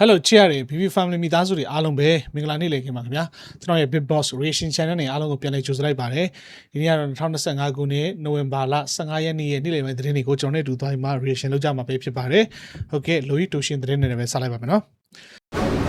Hello ချစ်ရတဲ့ BB Family မိသားစုတွေအားလုံးပဲမင်္ဂလာနေ့လည်ခင်ပါခင်ဗျာကျွန်တော်ရဲ့ Big Boss Reaction Channel နဲ့အားလုံးကိုပြန်လည်ကြိုဆိုလိုက်ပါတယ်ဒီနေ့ကတော့2025ခုနှစ်နိုဝင်ဘာလ15ရက်နေ့ရဲ့နေ့လည်ပိုင်းသတင်းတွေကိုကျွန်တော်နဲ့အတူသွားပြီးမှ reaction လုပ်ကြမှာပဲဖြစ်ပါတယ်ဟုတ်ကဲ့ Louis Toshin သတင်းတွေနဲ့ပဲဆက်လိုက်ပါမယ်နော်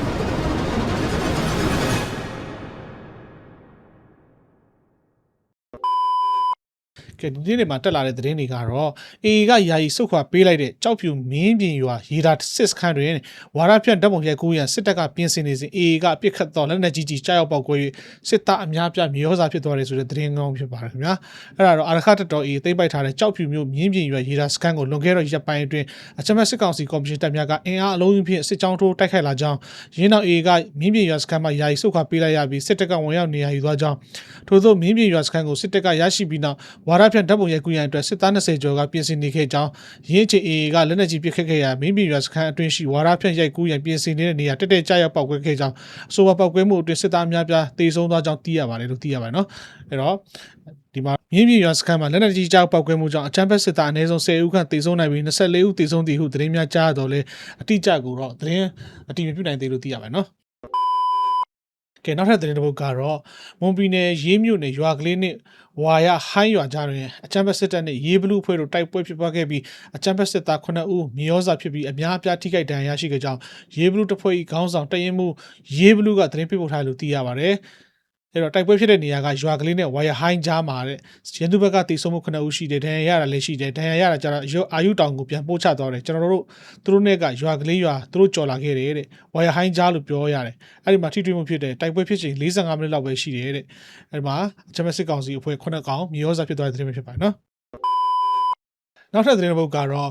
ကဲဒီနေ့မှာတက်လာတဲ့သတင်းတွေကတော့ AA ကယာယီစုခွာပေးလိုက်တဲ့ကြောက်ဖြူမင်းပြင်ရွာရေဒါစစ်စခန်းတွင်ဝါရဖြန့်တပ်ပုံရိုက်ကူးရန်စစ်တပ်ကပြင်ဆင်နေစဉ် AA ကပြစ်ခတ်တော်လက်နက်ကြီးကြီးကြားရောက်ပေါက်ကွဲ၍စစ်သားအများပြမြေဩဇာဖြစ်သွားတယ်ဆိုတဲ့သတင်းကောင်းဖြစ်ပါတယ်ခင်ဗျာအဲ့ဒါတော့အာရခတ်တော် AA သိမ့်ပိုက်ထားတဲ့ကြောက်ဖြူမျိုးမင်းပြင်ရွာရေဒါစခန်းကိုလွန်ခဲ့တော့ရက်ပိုင်းအတွင်းအချမ်းမစစ်ကောင်စီကော်မရှင်တပ်များကအင်အားအလုံးကြီးဖြင့်စစ်ကြောင်းထိုးတိုက်ခိုက်လာကြောင်းရင်းနောက် AA ကမင်းပြင်ရွာစခန်းမှာယာယီစုခွာပေးလိုက်ရပြီးစစ်တပ်ကဝင်ရောက်နေရာယူသွားကြောင်းထို့သောမင်းပြင်ရွာစခန်းကိုစစ်တပ်ကရရှိပြီးနောက်ဝါရဖြန့်တပ်ပုံရိုက်ကူးရန်အတွက်စစ်သား20ကျော်ကပြင်ဆင်နေခဲ့ကြောင်းရင်းချေ AA ကလက်နက်ကြီးပစ်ခတ်ခဲ့ရာမင်းပြည်ရွာစခန်းအတွင်းရှိဝါရဖြန့်ရိုက်ကူးရန်ပြင်ဆင်နေတဲ့နေရာတက်တက်ကြရောက်ပောက်ကွဲခဲ့ကြောင်းအဆိုပါပောက်ကွဲမှုအတွင်းစစ်သားအများပြားတေဆုံးသွားကြောင်းသိရပါတယ်လို့သိရပါတယ်နော်အဲ့တော့ဒီမှာမြင်းပြည်ရွာစခန်းမှာလက်နက်ကြီးကြောက်ပောက်ကွဲမှုကြောင့်အချမ်းဘက်စစ်သားအနည်းဆုံး10ဦးခန့်တေဆုံးနိုင်ပြီး24ဦးတေဆုံးတည်ဟုသတင်းများကြားရတော့လဲအတိအကျကိုတော့သတင်းအတိမပြုနိုင်သေးလို့သိရပါတယ်နော် ကဲနောက်ထပ်သတင်းတစ်ပုဒ်ကတော့မွန်ပြည်နယ်ရေးမြို့နယ်ရွာကလေးနဲ့ဝါရဟိုင်းရွာကြားတွင်အချမ်းဘက်စစ်တပ်နဲ့ရေးဘလူးအဖွဲ့တို့တိုက်ပွဲဖြစ်ပွားခဲ့ပြီးအချမ်းဘက်စစ်သား9ဦးမြေဩဇာဖြစ်ပြီးအများအပြားထိခိုက်ဒဏ်ရာရရှိခဲ့ကြောင်းရေးဘလူးတပ်ဖွဲ့၏ခေါင်းဆောင်တရင်မှုရေးဘလူးကသတင်းပေးပို့ထားတယ်လို့သိရပါတယ် အဲ့တော့တိုက်ပွဲဖြစ်တဲ့နေရာကရွာကလေးနဲ့ဝါရဟိုင်းကြားမှာတဲ့ရန်သူဘက်ကတီဆုံမှု9ဦးရှိတယ်ဒဏ်ရာရတာလည်းရှိတယ်ဒဏ်ရာရတာကျတော့အာယုတောင်ကိုပြန်ပို့ချသွားတယ်ကျွန်တော်တို့သူတို့နဲ့ကရွာကလေးရွာသူတို့ကြော်လာခဲ့တယ်တဲ့ဝါရဟိုင်းကြားလို့ပြောရတယ်အဲ့ဒီမှာထိတွေ့မှုဖြစ်တယ်တိုက်ပွဲဖြစ်ချိန်45မိနစ်လောက်ပဲရှိတယ်တဲ့အဲ့ဒီမှာချမစစ်ကောင်စီအဖွဲ့9ကောင်မြေဩဇာဖြစ်သွားတဲ့သတင်းပဲဖြစ်ပါတယ်နော် နောက်ထပ်သတင်းတစ်ပုဒ်ကတော့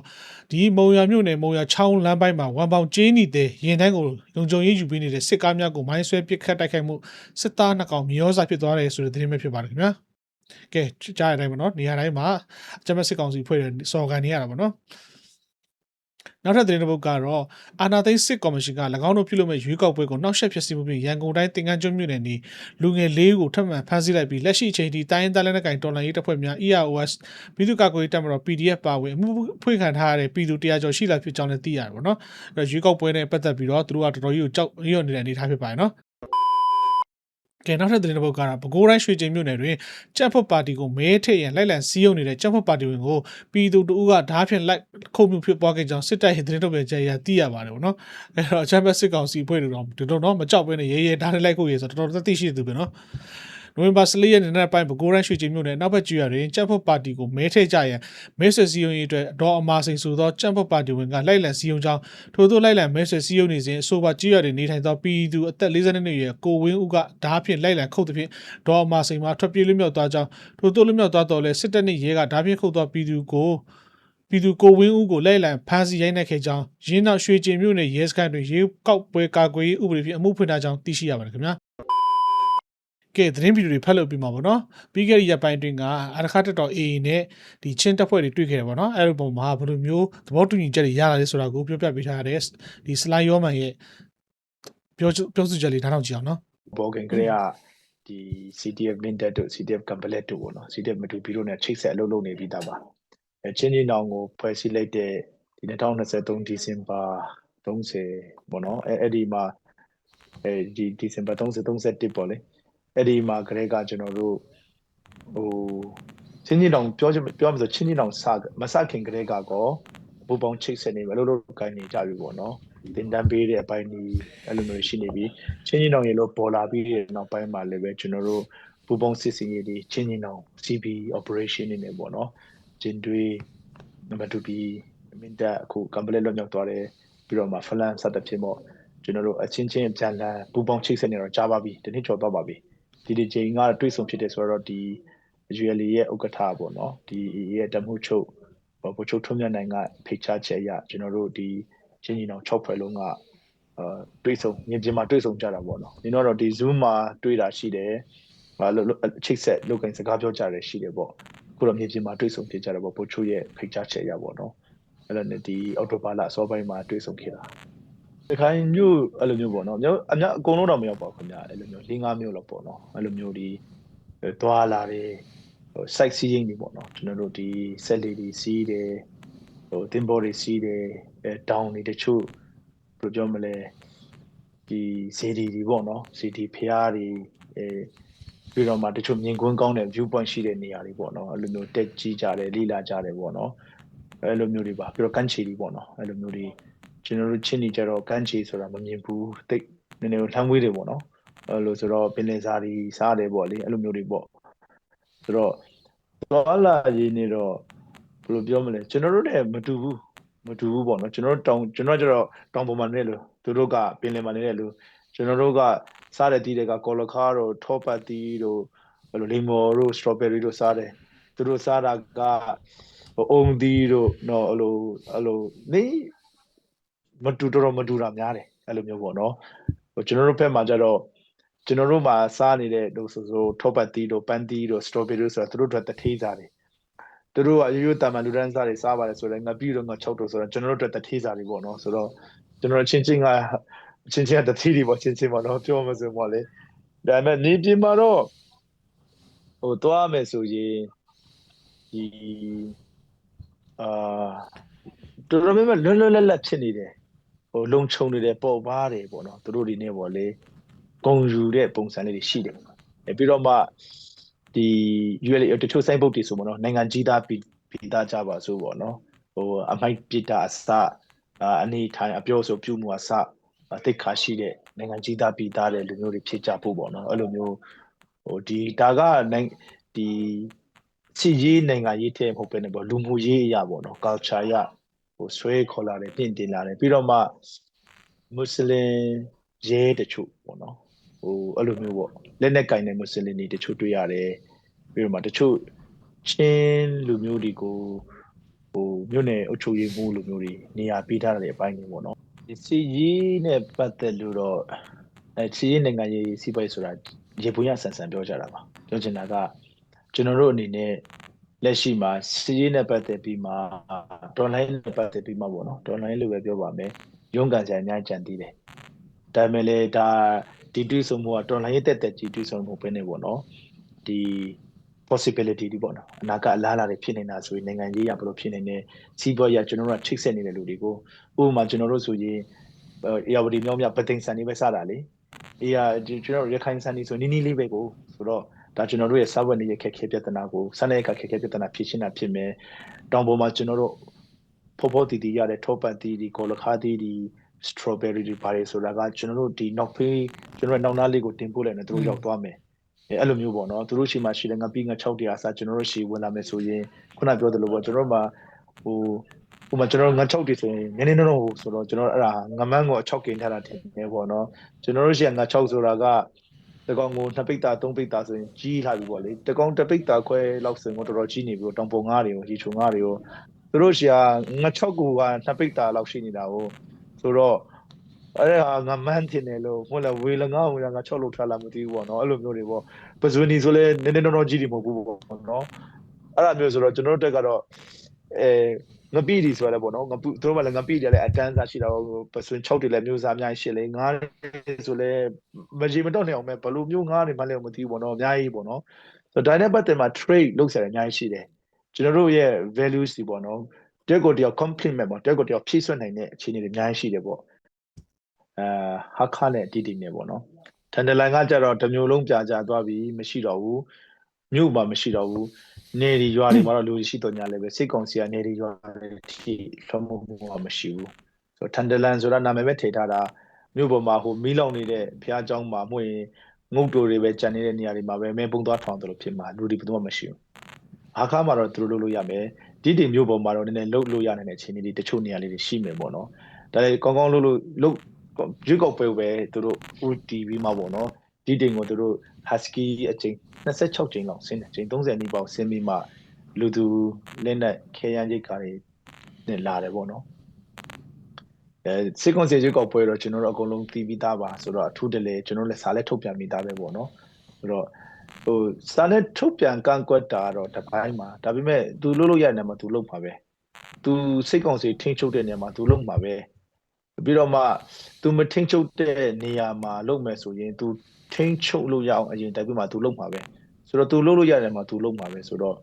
ဒီမုံရမြို့နယ်မုံရချောင်းလမ်းပိုင်းမှာဝမ်ပေါင်ကျင်းနေတဲ့ရင်တန်းကိုလုံခြုံရေးယူပေးနေတဲ့စစ်ကားများကိုမိုင်းဆွဲပစ်ခတ်တိုက်ခိုက်မှုစစ်သားနှစ်ကောင်မြေဩဇာဖြစ်သွားတယ်ဆိုတဲ့သတင်းပဲဖြစ်ပါတယ်ခင်ဗျာကဲကြားရတိုင်းပါနော်နေရာတိုင်းမှာအကြမ်းဖက်စစ်ကောင်စီဖွဲ့တဲ့စော်ကန်နေရတာပါနော် နောက်ထပ်သတင်းတစ်ပုဒ်ကတော့အာနာသိန်းစစ်ကော်မရှင်က၎င်းတို့ပြုလုပ်မဲ့ရွေးကောက်ပွဲကိုနှောက်ယှက်ဖြစ်စီမှုဖြင့်ရန်ကုန်တိုင်းတင်ကန်းကျွန်းမြို့နယ်နေလူငယ်လေးဦးကိုထပ်မံဖမ်းဆီးလိုက်ပြီးလက်ရှိအချိန်ထိတိုင်းရင်းသားလက်နက်ကိုင်တော်လှန်ရေးတပ်ဖွဲ့များ EROS ပြည်သူ့ကာကွယ်ရေးတပ်မတော် PDF ပါဝင်အမှုဖွင့်ခံထားရတဲ့ပြည်သူတရားကျော်ရှိလာဖြစ်ကြောင်းလည်းသိရတယ်ပေါ့နော်အဲရွေးကောက်ပွဲနဲ့ပတ်သက်ပြီးတော့သူတို့ကတော်တော်ကြီးကိုကြောက်ရွံ့နေတဲ့အနေအထားဖြစ်ပါတယ်နော် ကဲနောက်ထပ်သတင်းတစ်ပုဒ်ကတော့ပဲခူးတိုင်းရွှေကျင်မြို့နယ်တွင်ကြက်ဖွတ်ပါတီကိုမဲထည့်ရန်လိုက်လံစည်းရုံးနေတဲ့ကြက်ဖွတ်ပါတီဝင်ကိုပြည်သူတို့ကဓားဖြင့်လိုက်ခုတ်မှုဖြစ်ပွားခဲ့ကြောင်းစစ်တပ်ရဲ့သတင်းထုတ်ပြန်ချက်အရသိရပါတယ်ဗောနော်အဲတော့ချမ်ပီယံစစ်ကောင်စီဖွဲ့တွေတော့ဒီတော့တော့မကြောက်ဘဲနဲ့ရဲရဲဓားနဲ့လိုက်ခုတ်ရဲဆိုတော့တော်တော်သိရှိသူပဲနော် နိုဝင်ဘာ14ရက်နေ့နေ့ပိုင်းပဲခူးတိုင်းရွှေကျင်မြို့နယ်နောက်ဘက်ကျူရတွင်ကြက်ဖွတ်ပါတီကိုမဲထည့်ကြရန်မဲဆွယ်စည်းရုံးရေးအတွက်ဒေါ်အမာစိန်ဆိုသောကြက်ဖွတ်ပါတီဝင်ကလိုက်လံစည်းရုံးကြောင်းထို့သောလိုက်လံမဲဆွယ်စည်းရုံးနေစဉ်အဆိုပါကျူရတွင်နေထိုင်သောပြည်သူအသက်42နှစ်အရွယ်ကိုဝင်းဦးကဓားဖြင့်လိုက်လံခုတ်သည်ဖြင့်ဒေါ်အမာစိန်မှထွက်ပြေးလွတ်မြောက်သွားကြောင်းထို့သောလွတ်မြောက်သွားတော်လဲစစ်တပ်နှင့်ရဲကဓားဖြင့်ခုတ်သောပြည်သူကိုပြည်သူကိုဝင်းဦးကိုလိုက်လံဖမ်းဆီးရိုက်နှက်ခဲ့ကြောင်းရင်းနောက်ရွှေကျင်မြို့နယ်ရဲစခန်းတွင်ရေကောက်ပွဲကာကွယ်ရေးဥပဒေဖြင့်အမှုဖွင့်ထားကြောင်းသိရှိရပါတယ်ခင်ဗျာ ကဲသတင်းဗီဒီယိုတွေဖတ်လို့ပြီးမှာပေါ့နော်ပြီးခဲ့တဲ့ရက်ပိုင်းတွင်ကအာရခတက်တော် AA နဲ့ဒီချင်းတပ်ဖွဲ့တွေတွေ့ခဲ့တယ်ပေါ့နော်အဲ့ဒီပုံမှာဘယ်လိုမျိုးသဘောတူညီချက်တွေရလာလဲဆိုတာကိုပြောပြပေးထားရတဲ့ဒီ slide ရောမန်ရဲ့ပြောပြောဆိုချက်လေးနားထောင်ကြည့်အောင်နော်ဘောဂင်ကလေးကဒီ CTF Limited တို့ CTF Complet တို့ပေါ့နော် CTF မတူဘီတို့နဲ့ချိတ်ဆက်အလုပ်လုပ်နေပြီးသားပါအဲချင်းချင်းတောင်ကိုဖွဲ့စည်းလိုက်တဲ့ဒီ2023ဒီဇင်ဘာ30ပေါ့နော်အဲအဲ့ဒီမှာအဲဒီဒီဇင်ဘာ30 31ပေါ့လေ အဲ့ဒီမှာကလေးကကျွန်တော်တို့ဟိုချင်းချင်းတောင်ပြောပြောမှဆိုချင်းချင်းတောင်စမစခင်ကလေးကကောဘူပေါင်းချိတ်ဆက်နေပဲလို့လို့ကိုင်းနေကြပြီပေါ့နော်တင်တန်းပေးတဲ့အပိုင်းဒီအဲ့လိုမျိုးရှိနေပြီချင်းချင်းတောင်ရေလို့ပေါ်လာပြီးတဲ့နောက်ပိုင်းမှာလည်းပဲကျွန်တော်တို့ပူပေါင်းစစ်စင်ရေးဒီချင်းချင်းတောင် CB operation နေနေပေါ့နော်ဂျင်တွေနံပါတ်2ပြီးမင်းတပ်အခုကံပလက်လွတ်မြောက်သွားတယ်ပြီးတော့မှဖလန်စတဲ့ဖြစ်ပေါ့ကျွန်တော်တို့အချင်းချင်းပြန်လန်ပူပေါင်းချိတ်ဆက်နေတော့ကြားပါပြီဒီနေ့ကျော်သွားပါပြီ ဒီဒီချိန်ကတွေ့ဆုံဖြစ်တယ်ဆိုတော့ဒီ UL ရဲ့ဥက္ကဋ္ဌပေါ့နော်ဒီရဲ့တမှုချုပ်ဗိုလ်ချုပ်ထွန်းမြတ်နိုင်ကဖိတ်ကြားချက်အရကျွန်တော်တို့ဒီချင်းကြီးတောင်6ဖွဲ့လုံးကအာတွေ့ဆုံမြင်ပြင်မှာတွေ့ဆုံကြတာပေါ့နော်ဒီတော့ဒီ Zoom မှာတွေ့တာရှိတယ်ဟာလို့ချိတ်ဆက်လုပ်ကိုင်စကားပြောကြတယ်ရှိတယ်ပေါ့ခုတော့မြင်ပြင်မှာတွေ့ဆုံဖြစ်ကြတယ်ပေါ့ဗိုလ်ချုပ်ရဲ့ဖိတ်ကြားချက်အရပေါ့နော်အဲ့လိုနဲ့ဒီအော်တိုဘာလအစောပိုင်းမှာတွေ့ဆုံခဲ့တာ တခိုင်မျိုးအဲ့လိုမျိုးပေါ့နော်မျိုးအများအကုန်လုံးတော့မရောက်ပါဘူးခင်ဗျအဲ့လိုမျိုး၄၅မျိုးလောက်ပေါ့နော်အဲ့လိုမျိုးဒီသွားလာတယ်ဟို site seeing တွေပေါ့နော်ကျွန်တော်တို့ဒီဆက်လေးတွေစီးတယ်ဟိုတင်ဘောတွေစီးတယ်အဲ down တွေတချို့ဘယ်လိုပြောမလဲဒီစီဒီဒီပေါ့နော်စီဒီဖျားတွေအဲပြီးတော့မှတချို့မြင်ကွင်းကောင်းတဲ့ view point ရှိတဲ့နေရာတွေပေါ့နော်အဲ့လိုမျိုးတက်ကြီးကြတယ်လိလာကြတယ်ပေါ့နော်အဲ့လိုမျိုးတွေပါပြီးတော့ကန်းချီတွေပေါ့နော်အဲ့လိုမျိုးတွေ ကျွန်တော်တို့ချင်းနေကြတော့ကန်းချီဆိုတာမမြင်ဘူးတိတ်နည်းနည်းလှမ်းဝေးတယ်ပေါ့နော်အဲ့လိုဆိုတော့ပင်လယ်စာတွေစားတယ်ပေါ့လေအဲ့လိုမျိုးတွေပေါ့ဆိုတော့သွားလာရင်းနေတော့ဘယ်လိုပြောမလဲကျွန်တော်တို့လည်းမတူဘူးမတူဘူးပေါ့နော်ကျွန်တော်တို့တောင်ကျွန်တော်ကျတော့တောင်ပေါ်မှာနေလို့သူတို့ကပင်လယ်မှာနေတယ်လို့ကျွန်တော်တို့ကစားတဲ့တီးတွေကကော်လခါတို့ထောပတ်တီးတို့ဘယ်လိုလီမော်တို့စထရောဘယ်ရီတို့စားတယ်သူတို့စားတာကဟိုအုံတီးတို့နော်အဲ့လိုအဲ့လိုနေ မတူတော်တော်မတူတာများတယ်အဲ့လိုမျိုးပေါ့နော်ဟိုကျွန်တော်တို့ဘက်မှာကျတော့ကျွန်တော်တို့မှာစားနေတဲ့တို့ဆိုဆိုထောပတ်တီးတို့ပန်းတီးတို့စထရောဘယ်ရီတို့ဆိုတာသူတို့အတွက်တထေးစားတယ်သူတို့ကရိုးရိုးတာမန်လူဒန်းစားတွေစားပါတယ်ဆိုတော့ငါပြီးတော့ငါချုပ်တို့ဆိုတော့ကျွန်တော်တို့အတွက်တထေးစားတွေပေါ့နော်ဆိုတော့ကျွန်တော်ချင်းချင်းကချင်းချင်းကတထေးတွေပေါ့ချင်းချင်းပေါ့နော်ပြောမှဆိုပေါ့လေဒါပေမဲ့နေပြင်မှာတော့ဟိုသွားမယ်ဆိုရင်ဒီအာတော်တော်များများလွတ်လွတ်လပ်လပ်ဖြစ်နေတယ် ဟိုလုံခြုံနေတယ်ပေါ်ပါတယ်ပေါ့နော်သူတို့ဒီနေ့ပေါ့လေဂုံယူတဲ့ပုံစံလေးတွေရှိတယ်အဲပြီးတော့မှဒီ UL တချို့စိုင်းပုတ်တွေဆိုပေါ့နော်နိုင်ငံကြီးသားပြည်ပြည်သားကြပါဆိုပေါ့နော်ဟိုအမိုက်ပစ်တာအစအာအနေထိုင်အပြောဆိုပြုမှုအစတိတ်ခါရှိတဲ့နိုင်ငံကြီးသားပြည်သားတဲ့လူမျိုးတွေဖြစ်ကြဖို့ပေါ့နော်အဲ့လိုမျိုးဟိုဒီဒါကနိုင်ဒီစီရေးနိုင်ငံရေးထဲမဟုတ်ပဲねပေါ့လူမှုရေးအရာပေါ့နော် culture အရ ဟိုဆွဲခေါ်လာတယ်ပြင်တင်လာတယ်ပြီးတော့မှမွတ်စလင်ရဲတချို့ပေါ့နော်ဟိုအဲ့လိုမျိုးပေါ့လက်နက်ကင်တဲ့မွတ်စလင်တွေတချို့တွေ့ရတယ်ပြီးတော့မှတချို့ချင်းလူမျိုးတွေကိုဟိုမြို့နယ်အုပ်ချုပ်ရေးမှုလူမျိုးတွေနေရာပေးထားတဲ့အပိုင်းတွေပေါ့နော်ဒီစီရေးနဲ့ပတ်သက်လို့တော့အဲစီရေးနိုင်ငံရေးစီးပွားရေးဆိုတာရေပွင့်ရဆန်ဆန်ပြောကြတာပါပြောချင်တာကကျွန်တော်တို့အနေနဲ့ လက်ရှိမှာစီးရေးနဲ့ပတ်သက်ပြီးမှဒေါ်လာနဲ့ပတ်သက်ပြီးမှပေါ့နော်ဒေါ်လာလို့ပဲပြောပါမယ်ရုန်းကန်ကြအများကြံသေးတယ်ဒါပေမဲ့လေဒါဒီတွေးဆုံမှုကဒေါ်လာရေးတက်တက်ကြီးတွေးဆုံမှုပဲနေပေါ့နော်ဒီ possibility ဒီပေါ့နော်အနာကအလားအလာတွေဖြစ်နေတာဆိုရင်နိုင်ငံရေးရဘယ်လိုဖြစ်နေလဲစီးပွားရေးကျွန်တော်တို့ကချိတ်ဆက်နေတဲ့လူတွေကိုဥပမာကျွန်တော်တို့ဆိုရင်အေယာဝတီမြောင်းမြပသိမ်ဆန်နေပဲစတာလေအေယာကျွန်တော်ရခိုင်ဆန်နေဆိုနီးနီးလေးပဲကိုဆိုတော့ ဒါကျွန်တော်တို့ရဲ့စာဝတ်နေရခက်ခဲပြဿနာကိုစတဲ့အခါခက်ခဲပြဿနာဖြစ်ရှင်းတာဖြစ်မယ်တောင်ပေါ်မှာကျွန်တော်တို့ဖော်ဖော်တီတီရတဲ့ထောပတ်တီဒီကောလခါတီဒီ strawberry တွေပါတယ်ဆိုတာကကျွန်တော်တို့ဒီနောက်ဖေးကျွန်တော်တို့နောက်နားလေးကိုတင်ပို့လိုက်နေသူတို့ရောက်သွားမယ်အဲအဲ့လိုမျိုးပေါ့နော်သူတို့ရှိမှရှိတယ်ငါပြီးငါ6တရားစားကျွန်တော်တို့ရှိဝင်လာမယ်ဆိုရင်ခုနပြောသလိုပေါ့ကျွန်တော်တို့မှာဟိုဟိုမှာကျွန်တော်ငါ6တွေဆိုရင်နည်းနည်းတော့ဆိုတော့ကျွန်တော်အဲ့ဒါငမန်းကို6กินထားတာထင်တယ်ပေါ့နော်ကျွန်တော်တို့ရှိငါ6ဆိုတာက တကောင်ကိုနှစ်ပိတ်တာသုံးပိတ်တာဆိုရင်ကြီးလာပြီပေါ့လေတကောင်တစ်ပိတ်တာခွဲလောက်ဆိုရင်တော့တော်တော်ကြီးနေပြီတောင်ပုံငါးတွေကိုရေချုံငါးတွေကိုသူတို့ရှိငါ6ကိုကနှစ်ပိတ်တာလောက်ရှိနေတာကိုဆိုတော့အဲ့ဒါငါမန်းတင်တယ်လို့ဟိုလာဝေလငါဝေလငါ6လို့ထားလာမသိဘူးပေါ့နော်အဲ့လိုမျိုးတွေပေါ့ပဇွနီဆိုလဲနည်းနည်းတော့ကြီးတယ်မဟုတ်ဘူးပေါ့နော်အဲ့ဒါမျိုးဆိုတော့ကျွန်တော်တို့တက်ကတော့အဲ ငပိဒီဆိုရလဲပေါ့နော်ငပုသူတို့ကလည်းငပိတယ်လည်းအတန်းစားရှိတာပေါ့ပစွန်6တွေလည်းမျိုးစားအများကြီးရှိလေငါးဆိုလဲမကြီးမတော့နေအောင်ပဲဘလို့မျိုးငါးတွေမှလည်းမသိဘူးပေါ့နော်အများကြီးပေါ့နော်ဆိုတော့ဒါနဲ့ပတ်သက်မှာ trade လုပ်ဆရာအများကြီးရှိတယ်ကျွန်တော်တို့ရဲ့ values တွေပေါ့နော်တက်ကိုတယောက် compliment ပေါ့တက်ကိုတယောက်ဖြည့်ဆွတ်နိုင်တဲ့အခြေအနေတွေအများကြီးရှိတယ်ပေါ့အဲဟာခါနဲ့တီတီနဲ့ပေါ့နော်ထန်တလန်ကကြတော့တစ်မျိုးလုံးပြကြသွားပြီမရှိတော့ဘူး မြို့မှာမရှိတော့ဘူးနေရီရွာတွေမှာတော့လူရှိတော့ညာလည်းပဲစိတ်ကောင်စီကနေရီရွာတွေထိလွှမ်းမိုးမှုကမရှိဘူးဆိုတော့ထန်တလန်ဆိုတာနာမည်ပဲထည့်ထားတာမြို့ပေါ်မှာဟိုမီးလောင်နေတဲ့ဘုရားကျောင်းမှာမှွေငုတ်တိုတွေပဲကြံနေတဲ့နေရာတွေမှာပဲမဲပုံသွားထောင်တယ်လို့ဖြစ်မှာလူတွေဘယ်သူမှမရှိဘူးအခါမှာတော့သူတို့လုပ်လို့ရမယ်ဒီတင်မြို့ပေါ်မှာတော့နည်းနည်းလှုပ်လို့ရနိုင်တဲ့အခြေအနေတွေတချို့နေရာလေးတွေရှိမယ်ပေါ့နော်ဒါလည်းကောင်းကောင်းလှုပ်လို့လှုပ်ရွေးကောက်ပွဲပဲသူတို့ UTV မှာပေါ့နော်ဒီတင်ကိုသူတို့ husky အချိန်26ချိန်လောက်ဆင်းတယ်ချိန်30နီးပေါက်ဆင်းပြီးမှလူသူလက်နဲ့ခဲရန်ရိတ်ကားတွေနဲ့လာတယ်ပေါ့နော်အဲစစ်ကွန်စီရွေးကောက်ပွဲတော့ကျွန်တော်တို့အကုန်လုံးသိပြီးသားပါဆိုတော့အထူးတလဲကျွန်တော်လည်းစာလည်းထုတ်ပြန်ပြီးသားပဲပေါ့နော်ဆိုတော့ဟိုစာနဲ့ထုတ်ပြန်ကန့်ကွက်တာတော့တစ်ပိုင်းမှာဒါပေမဲ့သူလုပ်လို့ရတဲ့နေရာမှာသူလုပ်မှာပဲသူစိတ်ကောင်းစီထိန်းချုပ်တဲ့နေရာမှာသူလုပ်မှာပဲပြီးတော့မှ तू မထိန်းချုပ်တဲ့နေရာမှာလုပ်မယ်ဆိုရင် तू ထိန်းချုပ်လို့ရအောင်အရင်တိုက်ပွဲမှာသူလုပ်မှာပဲဆိုတော့သူလုပ်လို့ရတယ်မှာသူလုပ်မှာပဲဆိုတော့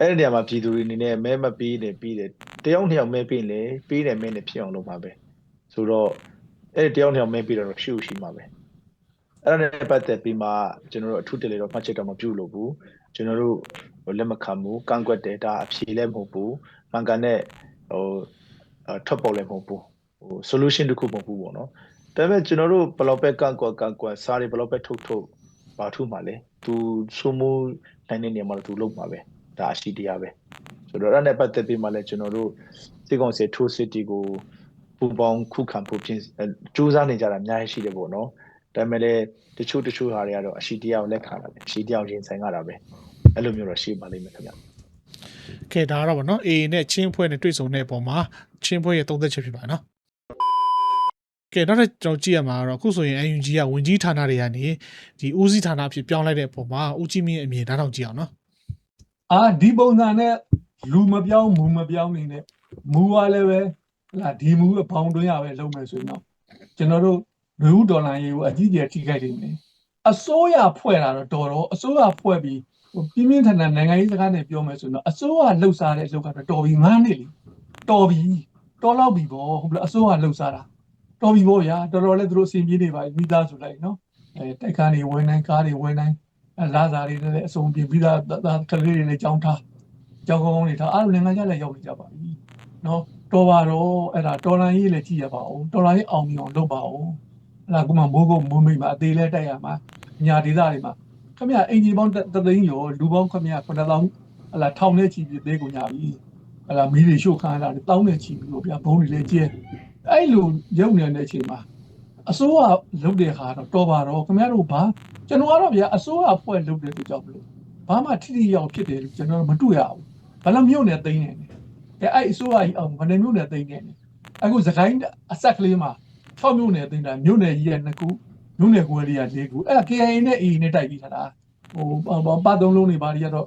အဲ့ဒီနေရာမှာပြည်သူတွေအနေနဲ့မဲမပေးနဲ့ပြီးတယ်တယောက်နှစ်ယောက်မဲပေးလေပေးတယ်မဲနဲ့ဖြစ်အောင်လုပ်မှာပဲဆိုတော့အဲ့ဒီတယောက်နှစ်ယောက်မဲပေးတော့ရှိရှိမှာပဲအဲ့ဒါနဲ့ပတ်သက်ပြီးမှကျွန်တော်တို့အထူးတလေတော့မှတ်ချက်တော့မပြုလို့ဘူးကျွန်တော်တို့လက်မခံဘူးကန့်ကွက်တယ်ဒါအဖြေလည်းမဟုတ်ဘူးမှန်ကန်တဲ့ဟိုထွက်ပေါ်လည်းမဟုတ်ဘူးဟို solution တစ်ခုမဟုတ်ဘူးပေါ့နော် ဒါပေမဲ့ကျွန်တော်တို့ဘယ်လောက်ပဲကန့်ကွက်ကန့်ကွက်စားတွေဘယ်လောက်ပဲထုတ်ထုတ်ဘာထုမှလဲသူစုမှုနိုင်တဲ့နေရာမှာသူလုပ်မှာပဲဒါအရှိတရားပဲဆိုတော့အဲ့ဒါနဲ့ပတ်သက်ပြီးမှလည်းကျွန်တော်တို့စေကောင်စေထိုးစစ်တီကိုပူပေါင်းခုခံဖို့ပြင်စူးစမ်းနေကြတာအများကြီးရှိတယ်ပေါ့နော်ဒါပေမဲ့လည်းတချို့တချို့ဟာတွေကတော့အရှိတရားကိုလက်ခံတာပဲအရှိတရားကိုရင်ဆိုင်ရတာပဲအဲ့လိုမျိုးတော့ရှိပါလိမ့်မယ်ခင်ဗျကဲဒါကတော့ဗောနော် AA နဲ့ချင်းဖွဲ့နဲ့တွေ့ဆုံတဲ့အပေါ်မှာချင်းဖွဲ့ရဲ့သုံးသက်ချက်ဖြစ်ပါနော် ကဲနောက်ထပ်ကျွန်တော်ကြည့်ရမှာကတော့အခုဆိုရင် UNG ကဝင်ကြီးဌာနတွေကနေဒီဦးစီးဌာနအဖြစ်ပြောင်းလိုက်တဲ့အပေါ်မှာဦးကြီးမင်းအမြင်ဓာတ်ထောက်ကြည့်အောင်နော်အာဒီပုံစံနဲ့လူမပြောင်းမူမပြောင်းနေနဲ့မူကလည်းပဲလာဒီမူအပေါင်းတွင်းရပဲလုံးမယ်ဆိုရင်တော့ကျွန်တော်တို့လူဦးဒေါ်လာရေးကိုအကြီးကျယ်ထိခိုက်နေတယ်အစိုးရဖွဲ့တာတော့တော်တော့အစိုးရဖွဲ့ပြီးဟိုပြင်းပြင်းထန်ထန်နိုင်ငံရေးစကားနဲ့ပြောမယ်ဆိုရင်တော့အစိုးရလှုပ်ရှားတဲ့အလုပ်ကတော့တော်ပြီငန်းနေလေတော်ပြီတော်တော့ပြီပေါ့ဟုတ်လားအစိုးရလှုပ်ရှားတာ တော်ပြီပေါ့ဗျာတော်တော်လည်းသူတို့အစီအပြေးနေပါပြီမိသားစုလိုက်နော်အဲတိုက်ကားတွေဝင်နိုင်ကားတွေဝင်နိုင်အဲလာစာတွေလည်းအစုံပြင်ပြီးသားသားကလေးတွေလည်းကြောင်းထားကြောင်းကောင်းတွေထားအားလုံးလည်းငါကြလည်းရောက်နေကြပါပြီနော်တော်ပါတော့အဲ့ဒါတော်လန်ရေးလည်းကြည့်ရပါဦးတော်လန်ရေးအောင်မြင်အောင်လုပ်ပါဦးအဲ့ဒါကမှမိုးကုတ်မိုးမိတ်မှာအသေးလဲတိုက်ရမှာညာဒေသတွေမှာခမရအင်ဂျီပေါင်းတသိန်းရောလူပေါင်းခမရ9000ဟလာထောင်နဲ့ချီပြီးသေးကုန်ကြပြီဟလာမီးတွေရှို့ခါလာတယ်တောင်းနဲ့ချီပြီးတော့ဗျာဘုံတွေလည်းကျဲ အဲ့လိုရုပ်နေတဲ့အချိန်မှာအစိုးရလုပ်တဲ့ဟာတော့တော်ပါတော့ခမရတို့ဘာကျွန်တော်ကတော့ဗျာအစိုးရအဖွဲ့လုပ်တဲ့သူကြောင့်မလို့ဘာမှထိထိရောက်ဖြစ်တယ်လို့ကျွန်တော်မတွေ့ရဘူးဘယ်လိုမျိုးနဲ့သိနေလဲအဲအဲ့အစိုးရကြီးအောင်ဘယ်နှမျိုးနဲ့သိနေလဲအခုစကိုင်းအဆက်ကလေးမှာ6မျိုးနဲ့သိနေတာမျိုးနယ်ကြီးရဲ့2ခုမျိုးနယ်ကွယ်လေးက4ခုအဲ့ဒါ KIA နဲ့ AA နဲ့တိုက်ပြီးထားတာဟိုပတ်သုံးလုံးတွေဘာတွေကတော့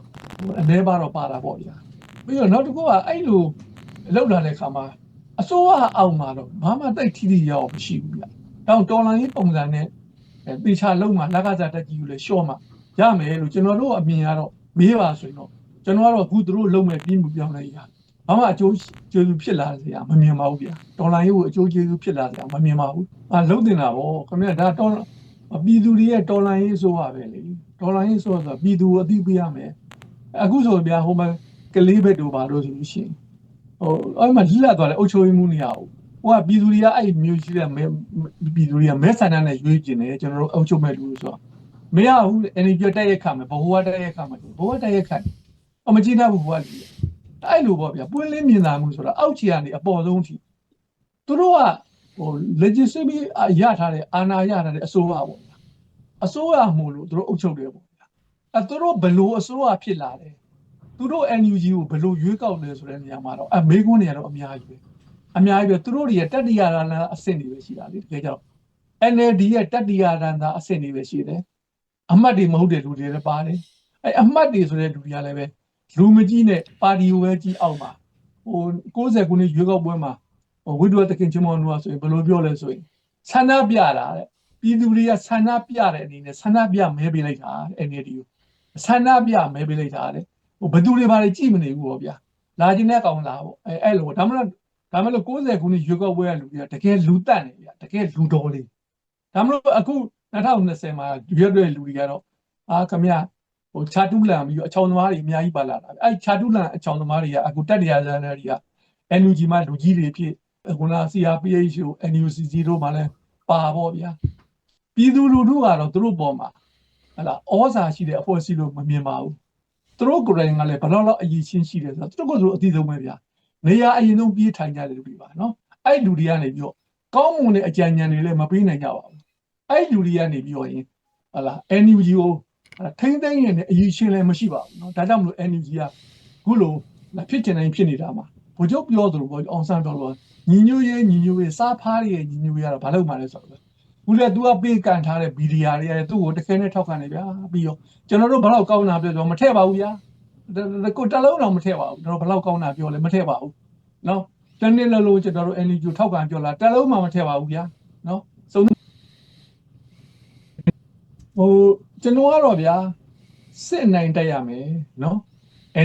အ ਨੇ ပါတော့ပါတာပေါ့ဗျာပြီးတော့နောက်တစ်ခုကအဲ့လိုလောက်လာတဲ့ခါမှာ အစိုးရအောင်မှာတော့ဘာမှတိတ်ထိထိရောက်မရှိဘူးဗျာတောင်တော်လန်ရေးပုံစံနဲ့အဲတေချာလုံးမှာလက်ကစားတက်ကြီးကိုလည်းရှော့မှာရမယ်လို့ကျွန်တော်တို့အမြင်ကတော့မေးပါဆိုရင်တော့ကျွန်တော်ကတော့အခုသူတို့လုံးမဲ့ပြီးမှုပြောင်းလိုက်ရဘာမှအကျိုးကျေးဇူးဖြစ်လာစရာမမြင်ပါဘူးဗျာဒေါ်လာရေးကိုအကျိုးကျေးဇူးဖြစ်လာစရာမမြင်ပါဘူးအာလုံးတင်တာဗောခင်ဗျာဒါဒေါ်လာပြည်သူတွေရဲ့ဒေါ်လာရေးဆိုပါပဲလေဒေါ်လာရေးဆိုတော့ပြည်သူကိုအသိပေးရမယ်အခုဆိုဗျာဟိုမှာကလေးဘက်တို့ပါလို့ဆိုလို့ရှိရင် ဟိုအဲ့မှာလိလက်သွားတယ်အုတ်ချိုးမှုနေရအောင်ဟိုကပြည်သူတွေကအဲ့မျိုးရှိတဲ့မဲပြည်သူတွေကမဲဆန္ဒနဲ့ရွေးကျင်တယ်ကျွန်တော်တို့အုပ်ချုပ်မဲ့လူလို့ဆိုတော့မရဘူး energy တက်ရက်ခါမယ်ဘဝတက်ရက်ခါမယ်ဘဝတက်ရက်ခါအမကြည့်တတ်ဘူးဘဝလူအဲ့လိုပေါ့ဗျာပွင့်လင်းမြင်သာမှုဆိုတာအောက်ခြေကနေအပေါ်ဆုံးထိသူတို့ကဟို legislative ရထားတဲ့အာဏာရထားတဲ့အစိုးရပေါ့ဗျာအစိုးရမှုလို့သူတို့အုပ်ချုပ်တယ်ပေါ့ဗျာအဲသူတို့ဘလို့အစိုးရဖြစ်လာတယ် သူတို့ NUG ကိုဘလို့ရွေးကောက်လဲဆိုတဲ့နေရာမှာတော့အမေကွန်းတွေကတော့အများကြီးပဲအများကြီးပဲသူတို့တွေရဲ့တတ္တိယရဏအဆင့်တွေပဲရှိတာလေတကယ်ကြောင့် NLD ရဲ့တတ္တိယရဏအဆင့်တွေပဲရှိတယ်အမတ်တွေမဟုတ်တဲ့လူတွေလည်းပါတယ်အဲအမတ်တွေဆိုတဲ့လူတွေကလည်းပဲလူမကြီးနဲ့ပါတီကိုပဲကြီးအောင်ပါဟို60ခုနှစ်ရွေးကောက်ပွဲမှာဟိုဝိတုဝတခင်ချင်းမောင်တို့ကဆိုရင်ဘယ်လိုပြောလဲဆိုရင်ဆန္ဒပြတာတဲ့ပြည်သူတွေကဆန္ဒပြတဲ့အနေနဲ့ဆန္ဒပြမဲပေးလိုက်တာ NLD ကိုဆန္ဒပြမဲပေးလိုက်တာတဲ့ ဟိုဘယ်သူတွေဘာတွေကြည့်မနေဘူးပေါ့ဗျာလာခြင်းတဲ့ကောင်လာပေါ့အဲအဲ့လိုဒါမှမဟုတ်ဒါမှမဟုတ်60ခုနှစ်ရွေးကောက်ပွဲကလူတွေကတကယ်လူတက်နေဗျာတကယ်လူတော်လေးဒါမှမဟုတ်အခု2020မှာရွေးတဲ့လူတွေကတော့အာခမရဟိုခြာတူးလန်ပြီးတော့အချောင်းသမားတွေအများကြီးပါလာတာအဲခြာတူးလန်အချောင်းသမားတွေကအခုတက်တရားဇာနယ်တွေက NUG မှာလူကြီးတွေဖြစ်ခုန CRPH ကို NUCC တို့မှလည်းပါပေါ့ဗျာပြည်သူလူထုကတော့သူတို့ပေါ်မှာဟလာဩဇာရှိတဲ့အဖွဲ့အစည်းလို့မမြင်ပါဘူး သူတို့ကိုယ်တိုင်ကလည်းဘယ်တော့လောက်အရေးချင်းရှိတယ်ဆိုတော့သူတို့ကိုယ်သူအသိဆုံးပဲဗျာနေရာအရင်ဆုံးပြေးထိုင်ကြတဲ့လူတွေပါနော်အဲ့လူတွေကနေပြီးတော့ကောင်းမွန်တဲ့အကြံဉာဏ်တွေလည်းမပေးနိုင်ကြပါဘူးအဲ့လူတွေကနေပြီးတော့ရင်ဟလာ NUG ကိုထိမ့်သိမ့်ရင်အရေးချင်းလည်းမရှိပါဘူးနော်ဒါကြောင့်မလို့ NUG ကခုလိုဖြစ်ချင်တိုင်းဖြစ်နေတာမှာဘိုလ်ချုပ်ပြောသလိုပေါ့အောင်ဆန်းပြောလို့ညီညွတ်ရေးညီညွတ်ရေးစားဖားရဲ့ညီညွတ်ရေးကတော့ဘာလို့မှလဲဆိုတော့ ဘူးလေ तू ကပေးကန်ထားတဲ့ဗီဒီယာတွေကသူ့ကိုတခဲနဲ့ထောက်ခံနေဗျာပြီးတော့ကျွန်တော်တို့ဘယ်တော့ကောင်းတာပြောတော့မထည့်ပါဘူးဗျာကိုတလုံးတော့မထည့်ပါဘူးကျွန်တော်ဘယ်တော့ကောင်းတာပြောလဲမထည့်ပါဘူးနော်တနေ့လုံးလုံးကျွန်တော်တို့ NGO ထောက်ခံပြောလာတလုံးမှမထည့်ပါဘူးဗျာနော်စုံဟိုကျွန်တော်ကတော့ဗျာစစ်နိုင်တိုက်ရမယ်နော်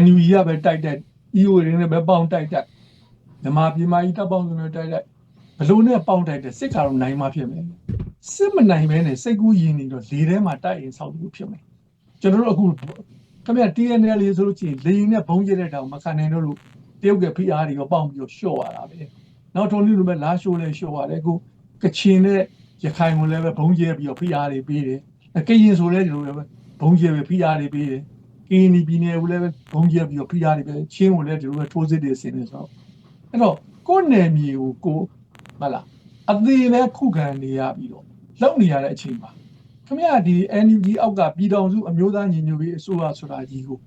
NUG ကပဲတိုက်တိုက် EO ရင်းနဲ့ပဲပေါင်းတိုက်တိုက်ဓမ္မပြည်မကြီးတပ်ပေါင်းစုနဲ့တိုက်တိုက်ဘလို့နဲ့ပေါင်းတိုက်တဲ့စစ်ကတော့နိုင်မှဖြစ်မယ် စစ်မနိုင်မဲနဲ့စိတ်ကူးယဉ်နေတော့လေထဲမှာတိုက်ရင်ဆောက်လို့ဖြစ်မယ်ကျွန်တော်တို့အခုခင်ဗျ TNL လေးဆိုလို့ချင်းလေရင်နဲ့ဘုံကျတဲ့တောင်မခံနိုင်တော့လို့တရုတ်က PR တွေရောပေါင်းပြီးတော့ရှော့ရတာပဲနောက်ထုံးလေးလိုပဲလာရှိုးလဲရှော့ရတယ်အခုကချင်နဲ့ရခိုင်ကိုလည်းပဲဘုံကျဲပြီးတော့ PR တွေပေးတယ်ကရင်ဆိုလဲဒီလိုပဲဘုံကျဲပဲ PR တွေပေးတယ်ကင်းဒီပြည်နယ်ကိုလည်းပဲဘုံကျဲပြီးတော့ PR တွေပဲချင်းကိုလည်းဒီလိုပဲထိုးစစ်တွေဆင်နေဆိုတော့အဲ့တော့ကိုယ်နယ်မြေကိုကိုမလားအသေးလဲခုခံနေရပြီးတော့ လောက်နေရတဲ့အချိန်မှာခမရဒီ NUG အောက်ကပြည်တော်စုအမျိုးသားညီညွတ်ရေးအစိုးရဆိုတာကြီးကို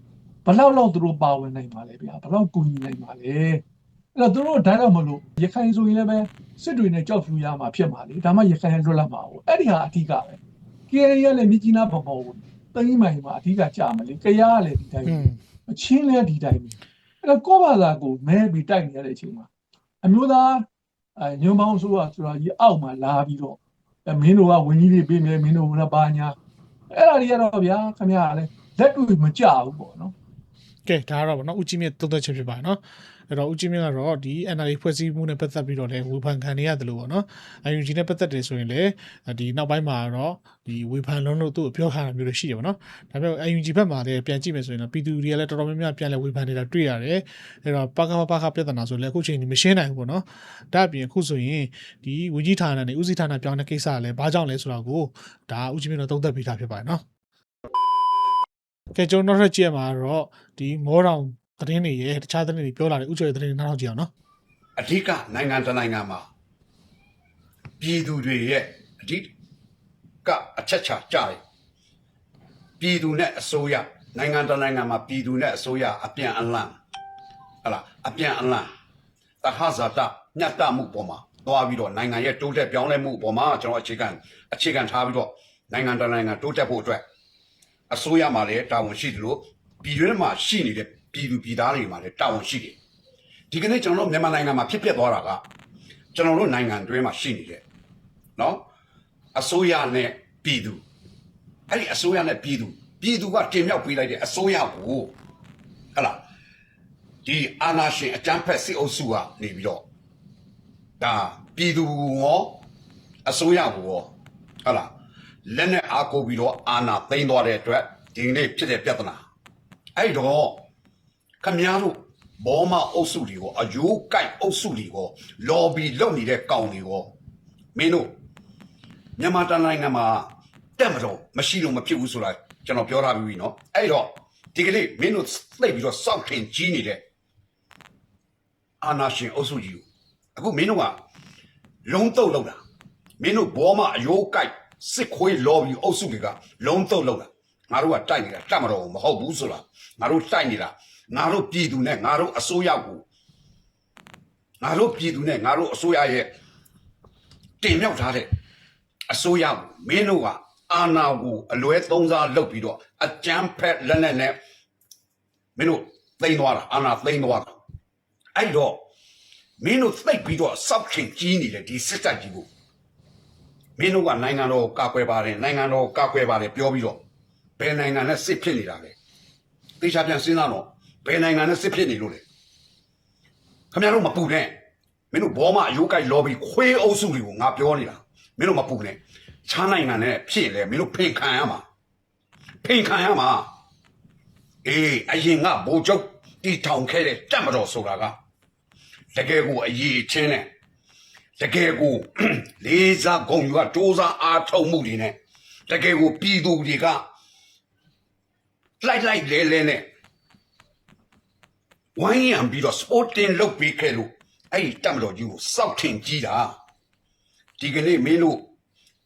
ဘလောက်လောက်သူတို့ပါဝင်နိုင်ပါလဲဗျာဘလောက်ကူညီနိုင်ပါလဲအဲ့တော့သူတို့ဒါတော့မလို့ရခိုင်ဆိုရင်လည်းပဲစစ်တွေနဲ့ကြောက်ဖြူရမှာဖြစ်မှာလေဒါမှရခိုင်လွတ်လပ်မှာဟုတ်အဲ့ဒီဟာအဓိကပဲ KNY ကလည်းမြကြီးနားပေါ်ပေါ်ကိုတိမ့်မိုင်မှာအဓိကကြာမလေကြရလည်းဒီတိုင်းอืပဲมအချင်းလည်းဒီတိုင်းပဲအဲ့တော့ကိုယ့်ဘာသာကိုမဲပြီးတိုက်နေရတဲ့အချိန်မှာအမျိုးသားအဲညွန်ပေါင်းဆိုတာဆိုတာကြီးအောက်မှာလာပြီးတော့အဲ မင်းတို့ကဝင်းကြီးတွေပေးမယ်မင်းတို့ကဘာညာအဲ့ဒါတွေကတော့ဗျာခင်ဗျားလည်းလက်တွေ့မကြဘူးပေါ့နော် ကဲဒါကတော့ဗောနော်ဦးကြီးမြင့်သုံးသက်ချက်ဖြစ်ပါတယ်နော်အဲ့တော့ဦးကြီးမြင့်ကတော့ဒီ NLA ဖွဲ့စည်းမှုနဲ့ပတ်သက်ပြီးတော့လည်းဝေဖန်ခံနေရတယ်လို့ဗောနော် UNG နဲ့ပတ်သက်တယ်ဆိုရင်လည်းဒီနောက်ပိုင်းမှာတော့ဒီဝေဖန်လုံးလို့သူ့ကိုပြောခံရမျိုးတွေရှိတယ်ဗောနော်ဒါပေမဲ့ UNG ဘက်မှာလည်းပြန်ကြည့်မယ်ဆိုရင်တော့ပြည်သူတွေကလည်းတော်တော်များများပြန်လဲဝေဖန်နေတာတွေ့ရတယ်အဲ့တော့ပါကမပါကပြဿနာဆိုလည်းအခုချိန်ဒီမရှင်းနိုင်ဘူးဗောနော်ဒါအပြင်အခုဆိုရင်ဒီဝင်းကြီးဌာနနဲ့ဦးစီးဌာနပြောင်းတဲ့ကိစ္စကလည်းဘာကြောင့်လဲဆိုတာကိုဒါဦးကြီးမြင့်တော့သုံးသပ်ပေးတာဖြစ်ပါတယ်နော် ကဲကျွန်တော်တို့ထပ်ကြည့်ရမှာတော့ဒီမောတောင်သတင်းတွေရဲ့တခြားသတင်းတွေပြောလာတဲ့ဥစ္စာတွေသတင်းတွေနားထောင်ကြည့်အောင်နော်အဓိကနိုင်ငံတစ်နိုင်ငံမှာပြည်သူတွေရဲ့အဓိကအချက်ချာကြတယ်ပြည်သူနဲ့အစိုးရနိုင်ငံတစ်နိုင်ငံမှာပြည်သူနဲ့အစိုးရအပြန်အလှန်ဟလာအပြန်အလှန်တဟဇာတညတ်တမှုပေါ်မှာသွားပြီးတော့နိုင်ငံရဲ့တိုးတက်ပြောင်းလဲမှုပေါ်မှာကျွန်တော်အခြေခံအခြေခံထားပြီးတော့နိုင်ငံတစ်နိုင်ငံတိုးတက်ဖို့အတွက် အစိုးရမှာလည်းတာဝန်ရှိတယ်လို့ပြည်တွင်းမှာရှိနေတဲ့ပြည်သူပြည်သားတွေမှာလည်းတာဝန်ရှိတယ်ဒီကနေ့ကျွန်တော်တို့မြန်မာနိုင်ငံမှာဖြစ်ပျက်သွားတာကကျွန်တော်တို့နိုင်ငံတွင်းမှာရှိနေတဲ့နော်အစိုးရနဲ့ပြည်သူအဲ့ဒီအစိုးရနဲ့ပြည်သူပြည်သူကတင်မြှောက်ပေးလိုက်တဲ့အစိုးရကိုဟတ်လားဒီအာဏာရှင်အကြမ်းဖက်စစ်အုပ်စုကနေပြီးတော့ဒါပြည်သူရောအစိုးရကိုရောဟတ်လား လက်နဲ့အားကိုပြီးတော့အာဏာသိမ်းသွားတဲ့အတွက်ဒီနေ့ဖြစ်တဲ့ပြဿနာအဲ့တော့ ခမများတို့ဘောမအုပ်စုတွေကိုအယိုးကြိုက်အုပ်စုတွေကိုလော်ဘီလုပ်နေတဲ့ကောင်တွေကိုမင်းတို့မြန်မာတိုင်းနိုင်ငံမှာတက်မတော်မရှိလို့မဖြစ်ဘူးဆိုတာကျွန်တော်ပြောထားပြီးပြီเนาะအဲ့တော့ဒီကနေ့မင်းတို့သိပ်ပြီးတော့စောက်ခင်ကြီးနေတဲ့အာနာရှင်အုပ်စုကြီးကိုအခုမင်းတို့ကလုံးတုပ်လောက်တာမင်းတို့ဘောမအယိုးကြိုက် စစ်ခွေးလော်ဘီအုပ်စုတွေကလုံးတုပ်လောက်တာငါတို့ကတိုက်နေတာတက်မတော်ဘူးမဟုတ်ဘူးဆိုတာငါတို့တိုက်နေတာငါတို့ပြည်သူနဲ့ငါတို့အစိုးရကိုငါတို့ပြည်သူနဲ့ငါတို့အစိုးရရဲ့တင်မြောက်ထားတဲ့အစိုးရကိုမင်းတို့ကအာဏာကိုအလွဲသုံးစားလုပ်ပြီးတော့အကြမ်းဖက်လက်နက်နဲ့မင်းတို့သိမ်းသွားတာအာဏာသိမ်းသွားတာအဲ့တော့မင်းတို့သိပ်ပြီးတော့စောက်ခင်ကြီးနေတဲ့ဒီစစ်တပ်ကြီးကို မင်းတို့ကနိုင်ငံတော်ကိုကာကွယ်ပါတယ်နိုင်ငံတော်ကိုကာကွယ်ပါတယ်ပြောပြီးတော့ဘယ်နိုင်ငံနဲ့စစ်ဖြစ်နေတာလဲတေချာပြန်စဉ်းစားတော့ဘယ်နိုင်ငံနဲ့စစ်ဖြစ်နေလို့လဲခင်ဗျားတို့မပူနဲ့မင်းတို့ဘောမအယိုးကြိုက်လော်ဘီခွေးအုပ်စုတွေကိုငါပြောနေတာမင်းတို့မပူနဲ့ခြားနိုင်ငံနဲ့ဖြစ်ရင်လေမင်းတို့ဖိန်ခံရမှာဖိန်ခံရမှာအေးအရင်ကဘိုးချုပ်တီထောင်ခဲ့တဲ့တက်မတော်ဆိုတာကတကယ်ကိုအရေးချင်းနဲ့ တကယ်ကိုလေးစားဂုံယူကစူးစားအားထုတ်မှုတွေနဲ့တကယ်ကိုပြည်သူတွေကလိုက်လိုက်လဲလဲနဲ့ဝိုင်းရံပြီးတော့ sporting လုပ်ပေးခဲ့လို့အဲ့ဒီတက်မတော်ကြီးကိုစောက်ထင်ကြီးတာဒီကနေ့မင်းတို့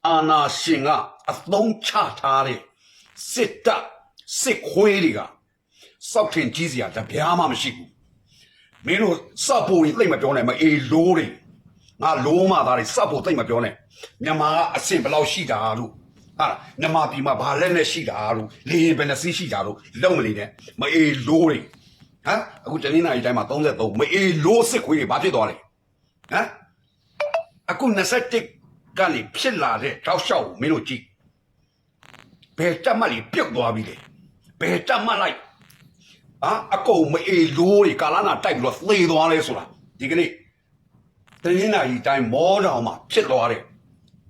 အာနာရှင်ကအသုံးချထားတဲ့စစ်တပ်စစ်ခွေးတွေကစောက်ထင်ကြီးစရာတပြားမှမရှိဘူးမင်းတို့စောက်ဖို့ရင်သိမ့်မပြောနဲ့မအေးလိုးတွေ ငါလိုးမှသားတွေစောက်ဖို့သိမ့်မပြောနဲ့မြန်မာကအဆင်ဘယ်လောက်ရှိတာလို့ဟာမြန်မာပြည်မှာဘာလက်နဲ့ရှိတာလို့လေရင်ဘယ်နှစီးရှိတာလို့လုံးမနေနဲ့မအေးလို့တွေဟမ်အခုတနင်္လာရီတိုင်းမှာ33မအေးလို့စစ်ခွေးတွေဘာဖြစ်သွားလဲဟမ်အခု21ကနေဖြစ်လာတဲ့တောက်လျှောက်ကိုမင်းတို့ကြည့်ဘယ်တက်မှတ်ကြီးပြုတ်သွားပြီလေဘယ်တက်မှတ်လိုက်ဟာအကုန်မအေးလို့တွေကာလာနာတိုက်ပြီးတော့သေသွားလဲဆိုတာဒီကနေ့ တနင်္လာရီတိုင်းမောတောင်မှာဖြစ်သွားတဲ့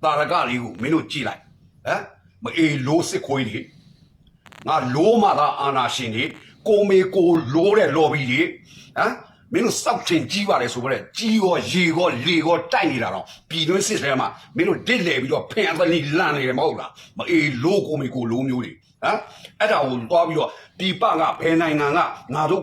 တာရကလေးကိုမင်းတို့ကြည့်လိုက်ဟမ်မအေးလို့စစ်ခွေးတွေငါလိုးမှသာအာနာရှင်တွေကိုမေကိုလိုးတဲ့လော်ဘီတွေဟမ်မင်းတို့စောက်ချင်ကြီးပါတယ်ဆိုတော့ကြီးရောရေရောလေရောတိုက်နေတာတော့ပြည်တွင်းစစ်ထဲမှာမင်းတို့ဒစ်လေပြီးတော့ဖင်အသနီလန့်နေတယ်မဟုတ်လားမအေးလို့ကိုမေကိုလိုးမျိုးတွေ ဟမ်အဲ့ဒါကိုသွားပြီးတော့ဒီပကဘယ်နိုင်ငံကငါတို့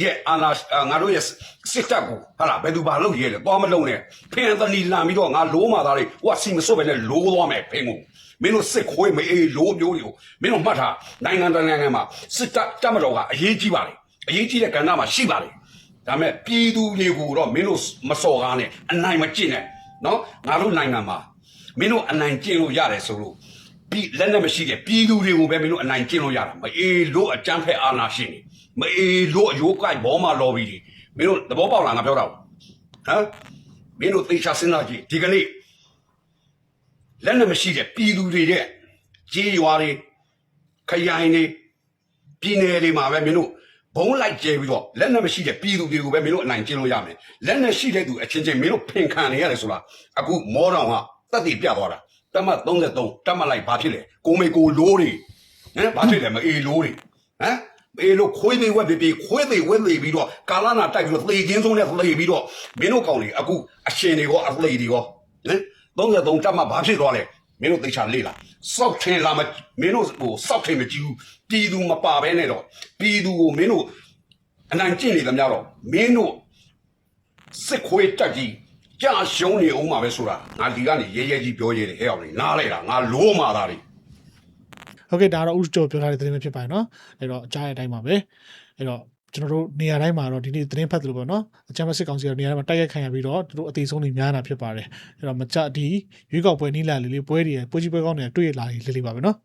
ရဲ့အာနာငါတို့ရဲ့စစ်တပ်ကိုဟာလားဘယ်သူဘာလုပ်ရဲလဲသွားမလုပ်နဲ့ဖင်အသနီလန့်ပြီးတော့ငါလိုးမှသားတွေဟိုကစီမစွတ်ပဲနဲ့လိုးသွားမယ်ဖင်ကိုမင်းတို့စစ်ခွေးမအေးလိုးမျိုးတွေကိုမင်းတို့မှတ်ထားနိုင်ငံတကာနိုင်ငံမှာစစ်တပ်တပ်မတော်ကအရေးကြီးပါလေအရေးကြီးတဲ့ကဏ္ဍမှာရှိပါလေဒါပေမဲ့ပြည်သူတွေကိုတော့မင်းတို့မစော်ကားနဲ့အနိုင်မကျင့်နဲ့နော်ငါတို့နိုင်ငံမှာမင်းတို့အနိုင်ကျင့်လို့ရတယ်ဆိုလို့ ပြည်လက်နဲ့မရှိတဲ့ပြည်သူတွေကိုပဲမင်းတို့အနိုင်ကျင့်လို့ရတာမအေးလို့အကြမ်းဖက်အာဏာရှင်တွေမအေးလို့အယိုးကိုက်ဘောမှာလော်ဘီတွေမင်းတို့သဘောပေါက်လားငါပြောတာဟမ်မင်းတို့သေချာစဉ်းစားကြည့်ဒီကနေ့လက်နဲ့မရှိတဲ့ပြည်သူတွေတဲ့ကြေးရွာတွေခရိုင်တွေပြည်နယ်တွေမှာပဲမင်းတို့ဘုံလိုက်ကျဲပြီးတော့လက်နဲ့မရှိတဲ့ပြည်သူတွေကိုပဲမင်းတို့အနိုင်ကျင့်လို့ရမယ်လက်နဲ့ရှိတဲ့သူအချင်းချင်းမင်းတို့ဖင်ခံနေရတယ်ဆိုတာအခုမောတော်ကတက်တည်ပြသွားတာ တမတ်33တမတ်လိုက်ဘာဖြစ်လဲကိုမေကိုလိုးတွေဟမ်ဘာဖြစ်လဲမအေးလိုးတွေဟမ်မအေးလို့ခွေးသေးဝက်ပြီးပြီးခွေးသေးဝက်သေးပြီးတော့ကာလနာတိုက်ပြီးတော့သေချင်းဆုံးနဲ့သေပြီးတော့မင်းတို့ကောင်တွေအခုအရှင်တွေရောအသေတွေရောဟမ်33တမတ်ဘာဖြစ်သွားလဲမင်းတို့သေချာလေ့လာစောက်ထင်လာမမင်းတို့ဟိုစောက်ထင်မကြည့်ဘူးပြည်သူမပါဘဲနဲ့တော့ပြည်သူကိုမင်းတို့အနိုင်ကျင့်နေသမျှတော့မင်းတို့စစ်ခွေးတက်ကြီး ကြာရှုံးနေအောင်မှာပဲဆိုတာငါဒီကနေရဲရဲကြီးပြောရဲတယ်ဟဲ့အောင်လေနားလိုက်တာငါလိုးမာတာတွေ ဟုတ်ကဲ့ဒါကတော့ဥကျော်ပြောထားတဲ့သတင်းပဲဖြစ်ပါတယ်เนาะအဲ့တော့ကြားရတဲ့အတိုင်းပါပဲအဲ့တော့ကျွန်တော်တို့နေရာတိုင်းမှာတော့ဒီနေ့သတင်းဖတ်သလိုပေါ့နော်အချမ်းမစစ်ကောင်စီကနေရာတိုင်းမှာတိုက်ရိုက်ခံရပြီးတော့သူတို့အသေးဆုံးတွေများတာဖြစ်ပါတယ်အဲ့တော့မကြဒီရွေးကောက်ပွဲနီးလာလေးလေးပွဲတွေပွဲကြီးပွဲကောင်းတွေတွေ့ရလာလေးလေးပါပဲနော်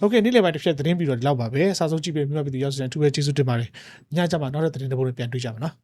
ဟုတ်ကဲ့နေ့လည်ပိုင်းတစ်ချက်သတင်းပြီးတော့ဒီလောက်ပါပဲအစားဆုံးကြည့်ပြီးမြို့ပြည်သူရောက်စတဲ့အထူးပဲကျေးဇူးတင်ပါတယ်ညကြမှာနောက်တဲ့သတင်းတစ်ပုဒ်နဲ့ပြန်တွေ့ကြပါနော်